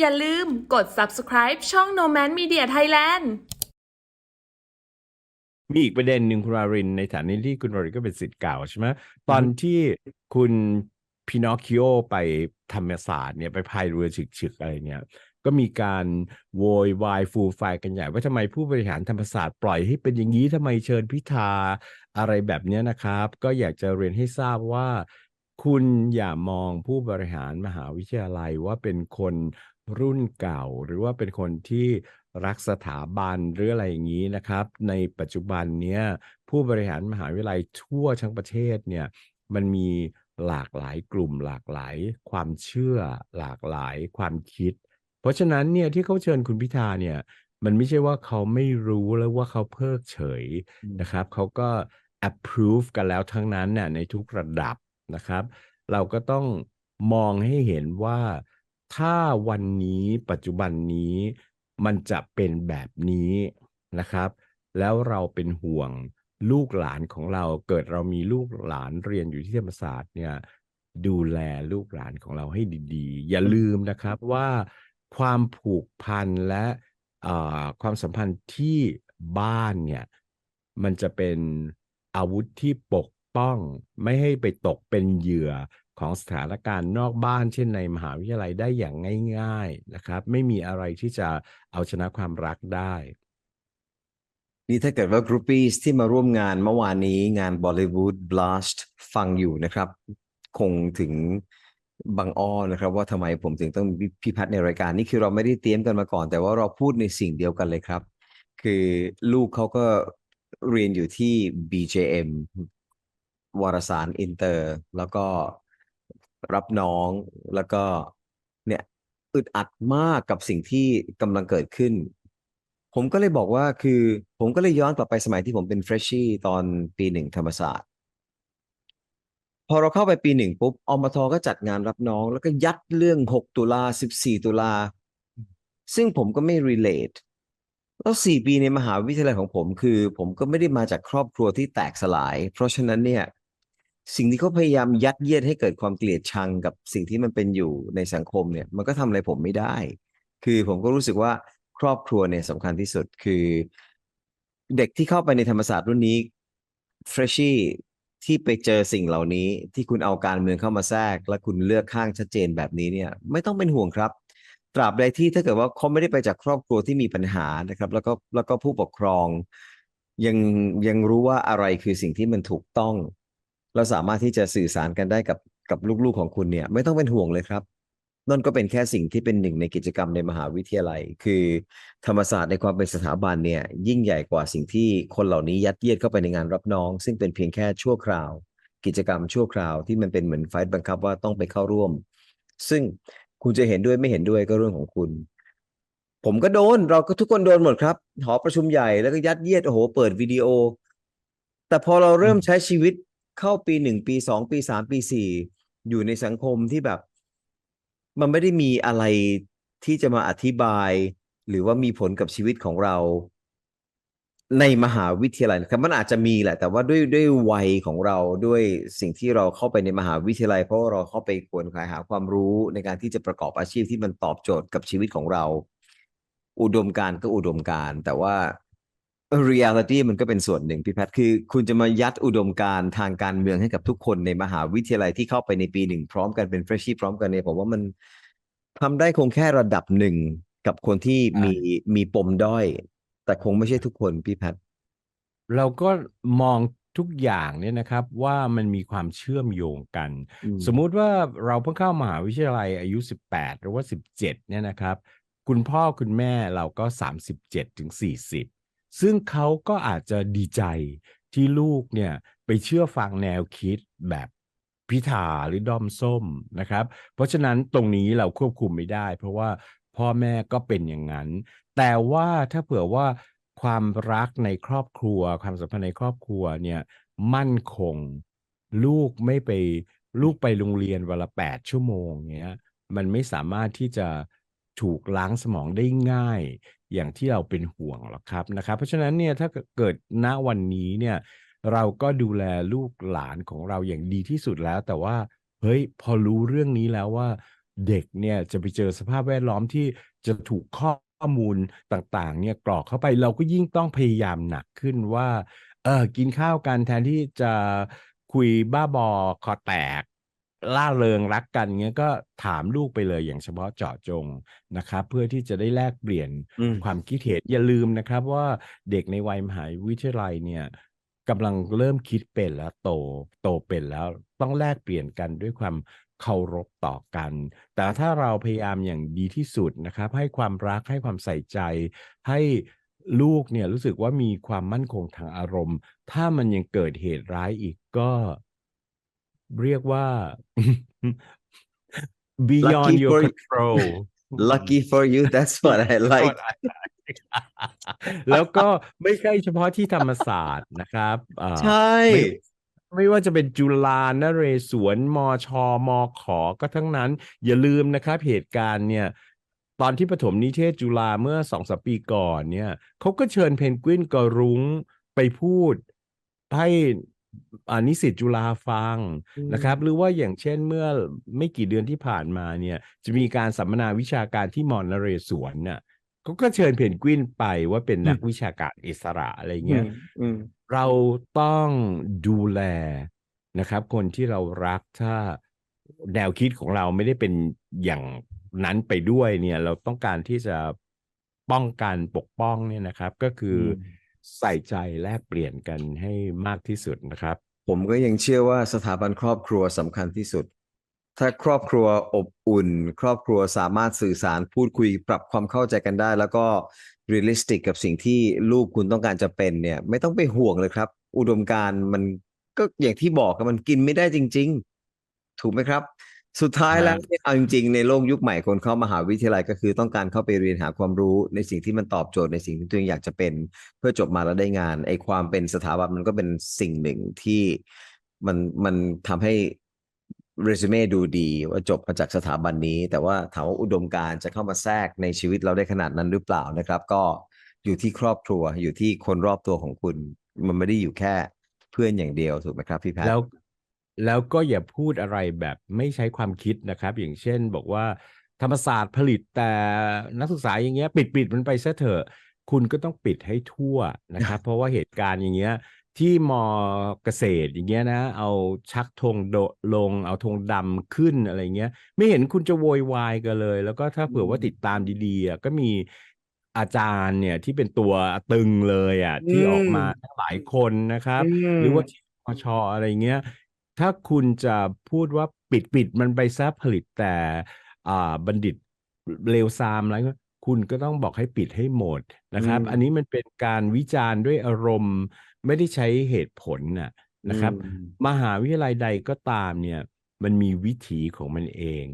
อย่าลืมกด subscribe ช่อง No Man Media Thailand มีอีกประเด็นหนึ่งคุณวารินในฐานะที่คุณวารินก็เป็นศิษย์เก่าใช่ไหมตอนที่คุณพินอคคิโอไปธรรมศาสตร์เนี่ยไปพายเรือฉึกๆอะไรเนี่ย ก็มีการโวยวายฟูมไฟายกันใหญ่ ว่าทำไมผู้บริหารธรรมศาสตร์ปล่อยให้เป็นอย่างนี้ทำไมเชิญพิธาอะไรแบบเนี้ยนะครับ ก็อยากจะเรียนให้ทราบว่าคุณอย่ามองผู้บริหารมหาวิทยาลัยว่าเป็นคน รุ่นเก่า หรือว่าเป็นคนที่รักสถาบันหรืออะไรอย่างนี้นะครับ ในปัจจุบันเนี้ยผู้บริหารมหาวิทยาลัยทั่วทั้งประเทศเนี่ยมันมีหลากหลายกลุ่มหลากหลาย ความเชื่อหลากหลายความคิด เพราะฉะนั้นเนี่ยที่เขาเชิญคุณพิธาเนี่ยมันไม่ใช่ว่าเขาไม่รู้แล้วว่าเขาเพิกเฉยอืมนะครับเขาก็ approve กันแล้วทั้งนั้นน่ะในทุกระดับนะครับ เราก็ต้องมองให้เห็นว่า ถ้าวันนี้ปัจจุบันนี้มันจะเป็นแบบนี้นะครับ แล้วเราเป็นห่วงลูกหลานของเราเกิดเรามีลูกหลานเรียนอยู่ที่ธรรมศาสตร์เนี่ยดูแลลูกหลานของเราให้ดีๆ อย่าลืมนะครับว่าความผูกพันและความสัมพันธ์ที่บ้านเนี่ยมันจะเป็นอาวุธที่ปกป้อง ไม่ให้ไปตกเป็นเหยื่อ ของสถานการณ์นอกบ้านเช่นในมหาวิทยาลัยได้อย่างง่าย ๆนะครับ ไม่มีอะไรที่จะเอาชนะความรักได้ นี่ถ้าเกิดว่ากรุ๊ปปี้ที่มาร่วมงานเมื่อวานนี้งาน Bollywood Blast ฟังอยู่นะครับ คงถึงบางอ้อนะครับ ว่าทำไมผมถึงต้องพี่พัฒน์ในรายการนี่คือเราไม่ได้เตรียมกันมาก่อน แต่ว่าเราพูดในสิ่งเดียวกันเลยครับ คือลูกเขาก็เรียนอยู่ที่ BJM วารสารอินเตอร์ แล้วก็ รับน้องแล้วก็เนี่ยอึดอัดมากกับสิ่งที่กำลังเกิดขึ้น ผมก็เลยบอกว่าคือผมก็เลยย้อนกลับไปสมัยที่ผมเป็นเฟรชชี่ตอนปีหนึ่งธรรมศาสตร์ พอเราเข้าไปปีหนึ่งปุ๊บอมทก็จัดงานรับน้อง แล้วก็ยัดเรื่อง 6 ตุลา 14 ตุลา ซึ่งผมก็ไม่ relate แล้ว4ปีในมหาวิทยาลัยของผมคือ ผมก็ไม่ได้มาจากครอบครัวที่แตกสลาย เพราะฉะนั้นเนี่ย สิ่งที่เขาพยายามยัดเยียดให้เกิดความเกลียดชังกับสิ่งที่มันเป็นอยู่ในสังคมเนี่ยมันก็ทำอะไรผมไม่ได้ คือผมก็รู้สึกว่าครอบครัวเนี่ยสำคัญที่สุดคือ เด็กที่เข้าไปในธรรมศาสตร์รุ่นนี้เฟรชชี่ที่ไปเจอสิ่งเหล่านี้ที่คุณเอาการเมืองเข้ามาแทรก และคุณเลือกข้างชัดเจนแบบนี้เนี่ยไม่ต้องเป็นห่วงครับ ตราบใดที่ถ้าเกิดว่าเขาไม่ได้ไปจากครอบครัวที่มีปัญหานะครับ แล้วก็แล้วก็ผู้ปกครองยังยังรู้ว่าอะไรคือสิ่งที่มันถูกต้อง เราสามารถที่จะสื่อสารกันได้กับกับลูกๆของคุณเนี่ย ไม่ต้องเป็นห่วงเลยครับนั่นก็เป็นแค่สิ่งที่เป็นหนึ่งในกิจกรรมในมหาวิทยาลัย คือ ธรรมศาสตร์ในความเป็นสถาบันเนี่ย ยิ่งใหญ่กว่าสิ่งที่คนเหล่านี้ยัดเยียดเข้าไปในงานรับน้อง ซึ่งเป็นเพียงแค่ชั่วคราว กิจกรรมชั่วคราวที่มันเป็นเหมือนไฟต์บังคับว่าต้องไปเข้าร่วม ซึ่งคุณจะเห็นด้วยไม่เห็นด้วยก็เรื่องของคุณ ผมก็โดนเราก็ทุกคนโดนหมดครับหอประชุมใหญ่แล้วก็ยัดเยียดโอ้โหเปิดวิดีโอ แต่พอเราเริ่มใช้ชีวิต เข้าปีหนึ่งปีสองปีสามปีสี่อยู่ในสังคมที่แบบ มันไม่ได้มีอะไรที่จะมาอธิบาย หรือว่ามีผลกับชีวิตของเรา ในมหาวิทยาลัยครับมันอาจจะมีแหละ แต่ว่าด้วยด้วยวัยของเราด้วยสิ่งที่เราเข้าไปในมหาวิทยาลัย เพราะาเราเข้าไปขวนขายหาความรู้ในการที่จะประกอบอาชีพที่มันตอบโจทย์กับชีวิตของเรา อุดมการก็อุดมการ แต่ว่า reality มันก็เป็นส่วนหนึ่งพี่แพทย์คือ คุณจะมายัดอุดมการณ์ทางการเมืองให้กับทุกคนในมหาวิทยาลัยที่เข้าไปในปีหนึ่งพร้อมกันเป็นเฟรชชี่พร้อมกันเนี่ยผมว่ามันทำได้คงแค่ระดับหนึ่งกับคนที่มีมีปมด้อย แต่คงไม่ใช่ทุกคนพี่แพทย์เราก็มองทุกอย่างเนี่ยนะครับว่ามันมีความเชื่อมโยงกันอืมสมมุติว่าเราเพิ่งเข้ามหาวิทยาลัยอายุ 18 หรือว่า 17 เนี่ยนะครับ คุณพ่อคุณแม่เราก็ 37ถึง40 ซึ่งเขาก็อาจจะดีใจที่ลูกเนี่ยไปเชื่อฟังแนวคิดแบบพิธาหรือดอมส้มนะครับ เพราะฉะนั้นตรงนี้เราควบคุมไม่ได้ เพราะว่าพ่อแม่ก็เป็นอย่างนั้น แต่ว่าถ้าเผื่อว่าความรักในครอบครัว ความสัมพันธ์ในครอบครัวเนี่ยมั่นคง ลูกไม่ไปลูกไปโรงเรียนวันละแปดชั่วโมงเงี้ยมันไม่สามารถที่จะถูกล้างสมองได้ง่าย อย่างที่เราเป็นห่วงหรอกครับนะครับ เพราะฉะนั้นเนี่ยถ้าเกิดณวันนี้เนี่ยเราก็ดูแลลูกหลานของเราอย่างดีที่สุดแล้ว แต่ว่าเฮ้ยพอรู้เรื่องนี้แล้วว่าเด็กเนี่ยจะไปเจอสภาพแวดล้อมที่จะถูกข้อมูลต่างๆเนี่ยกรอกเข้าไปเราก็ยิ่งต้องพยายามหนักขึ้นว่าเออกินข้าวกันแทนที่จะคุยบ้าบอคอแตก ล่าเริงรักกันเงี้ยก็ถามลูกไปเลยอย่างเฉพาะเจาะจงนะครับ เพื่อที่จะได้แลกเปลี่ยนอืมความคิดเห็นอย่าลืมนะครับ ว่าเด็กในวัยมหาวิทยาลัยเนี่ยกำลังเริ่มคิดเป็นแล้วโตโตเป็นแล้วต้องแลกเปลี่ยนกันด้วยความเคารพต่อกัน แต่ถ้าเราพยายามอย่างดีที่สุดนะครับ ให้ความรักให้ความใส่ใจ ให้ลูกเนี่ยรู้สึกว่ามีความมั่นคงทางอารมณ์ ถ้ามันยังเกิดเหตุร้ายอีกก็ เรียกว่า beyond Lucky your for you. control lucky for you that's what I like แล้วก็ไม่ใช่เฉพาะที่ธรรมศาสตร์นะครับอ่าใช่ไม่ไม่ว่าจะเป็นจุฬานเรศวรมชมขก็ทั้งนั้น อย่าลืมนะครับเหตุการณ์เนี่ยตอนที่ปฐมนิเทศจุฬาเมื่อสองสามปีก่อนเนี่ยเขาก็เชิญเพนกวินกอรุ้งไปพูดให้อ่า นิสิตจุฬาฟังนะครับ หรือว่าอย่างเช่นเมื่อไม่กี่เดือนที่ผ่านมาเนี่ยจะมีการสัมมนาวิชาการที่มอนนเรศวรเนี่ยเขาก็เชิญเพนกวินไปว่าเป็นนักวิชาการอิสระอะไรเงี้ยอืมเราต้องดูแลนะครับ คนที่เรารักถ้าแนวคิดของเราไม่ได้เป็นอย่างนั้นไปด้วยเนี่ย เราต้องการที่จะป้องกันปกป้องเนี่ยนะครับ ก็คืออม ใส่ใจแลกเปลี่ยนกันให้มากที่สุดนะครับ ผมก็ยังเชื่อว่าสถาบันครอบครัวสำคัญที่สุด ถ้าครอบครัวอบอุ่น ครอบครัวสามารถสื่อสารพูดคุยปรับความเข้าใจกันได้ แล้วก็เรียลลิสติกกับสิ่งที่ลูกคุณต้องการจะเป็นเนี่ย ไม่ต้องไปห่วงเลยครับ อุดมการณ์มันก็อย่างที่บอกครับมันกินไม่ได้จริง ๆ ถูกไหมครับ สุดท้ายแล้วครับเนี่ยเอาจริงๆในโลกยุคใหม่คนเข้ามหาวิทยาลัยก็คือต้องการเข้าไปเรียนหาความรู้ในสิ่งที่มันตอบโจทย์ในสิ่งที่ตัวเองอยากจะเป็น เพื่อจบมาแล้วได้งานไอ้ความเป็นสถาบันมันก็เป็นสิ่งหนึ่งที่มันมันทำให้เรซูเม่ดูดีว่าจบมาจากสถาบันนี้ แต่ว่าถามว่าอุดมการณ์จะเข้ามาแทรกในชีวิตเราได้ขนาดนั้นหรือเปล่านะครับ ก็อยู่ที่ครอบครัวอยู่ที่คนรอบตัวของคุณ มันไม่ได้อยู่แค่เพื่อนอย่างเดียวถูกไหมครับพี่แพทย์แล้ว แล้วก็อย่าพูดอะไรแบบไม่ใช้ความคิดนะครับ อย่างเช่นบอกว่าธรรมศาสตร์ผลิตแต่นักศึกษาอย่างเงี้ยปิดปิดมันไปซะเถอะ คุณก็ต้องปิดให้ทั่วนะครับ เพราะว่าเหตุการณ์อย่างเงี้ยที่มอเกษตรอย่างเงี้ยนะ เอาชักธงโดลง เอาธงดำขึ้นอะไรเงี้ย ไม่เห็นคุณจะโวยวายกันเลย แล้วก็ถ้าเผื่อว่าติดตามดีๆอะก็มีอาจารย์เนี่ยที่เป็นตัวตึงเลยอะที่ออกมาทั้งหลายคนนะครับ หรือว่าที่มชอะไรเงี้ย ถ้าคุณจะพูดว่าปิดปิดมันไปซะผลิตแต่อ่าบัณฑิตเลวทรามอะไรก็คุณก็ต้องบอกให้ปิดให้หมดนะครับอืมอันนี้มันเป็นการวิจารณ์ด้วยอารมณ์ไม่ได้ใช้เหตุผลน่ะนะครับอืมมหาวิทยาลัยใดก็ตามเนี่ยมันมีวิถีของมันเอง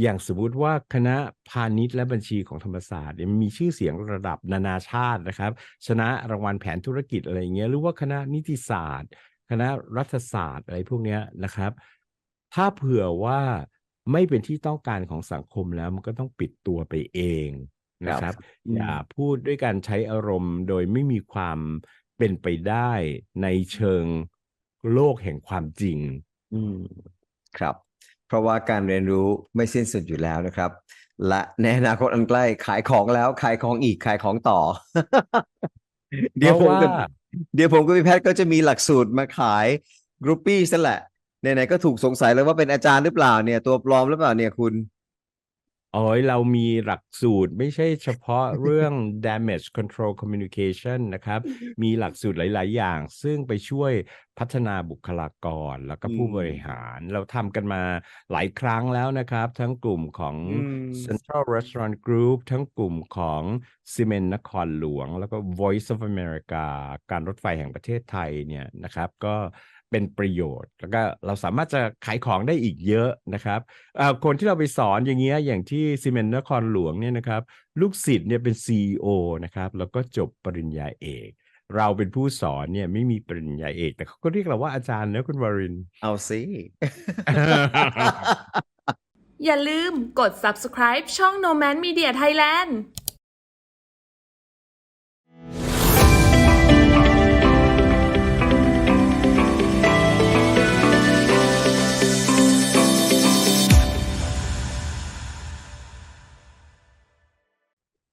อย่างสมมุติว่าคณะพาณิชย์และบัญชีของธรรมศาสตร์เนี่ยมันมีชื่อเสียงระดับนานาชาตินะครับ ชนะรางวัลแผนธุรกิจอะไรอย่างเงี้ยหรือว่าคณะนิติศาสตร์ คณะรัฐศาสตร์อะไรพวกเนี้ยนะครับ ถ้าเผื่อว่าไม่เป็นที่ต้องการของสังคมแล้วมันก็ต้องปิดตัวไปเองนะครับอืมอย่าพูดด้วยการใช้อารมณ์โดยไม่มีความเป็นไปได้ในเชิงโลกแห่งความจริง อืมครับ เพราะว่าการเรียนรู้ไม่สิ้นสุดอยู่แล้วนะครับ และในอนาคตอันใกล้ขายของแล้วขายของอีกขายของต่อ เดี๋ยวผมกับเพราะว่า เดี๋ยวผมกับพี่แพทย์ก็จะมีหลักสูตรมาขายกรุ๊ปปี้ซะแหละไหนๆก็ถูกสงสัยแล้วว่าเป็นอาจารย์หรือเปล่าเนี่ยตัวปลอมหรือเปล่าเนี่ยคุณ โอ้ยเรามีหลักสูตรไม่ใช่เฉพาะเรื่อง damage control communication นะครับ มีหลักสูตรหลาย ๆ อย่าง ซึ่งไปช่วยพัฒนาบุคลากรแล้วก็ผู้อืมบริหาร เราทำกันมาหลายครั้งแล้วนะครับ ทั้งกลุ่มของอืม Central Restaurant Group ทั้งกลุ่มของซีเมนนครหลวง แล้วก็ Voice of America การรถไฟแห่งประเทศไทยเนี่ยนะครับ ก็ เป็นประโยชน์ แล้วก็เราสามารถจะขายของได้อีกเยอะนะครับอ่าคนที่เราไปสอนอย่างเงี้ยอย่างที่ซีเมนนครหลวงเนี่ยนะครับ ลูกศิษย์เนี่ยเป็น CEO นะครับ แล้วก็จบปริญญาเอกเราเป็นผู้สอนเนี่ยไม่มีปริญญาเอก แต่เขาก็เรียกเราว่าอาจารย์นะคุณวรินทร์เอาสิ อย่าลืมกด subscribe ช่อง No Man Media Thailand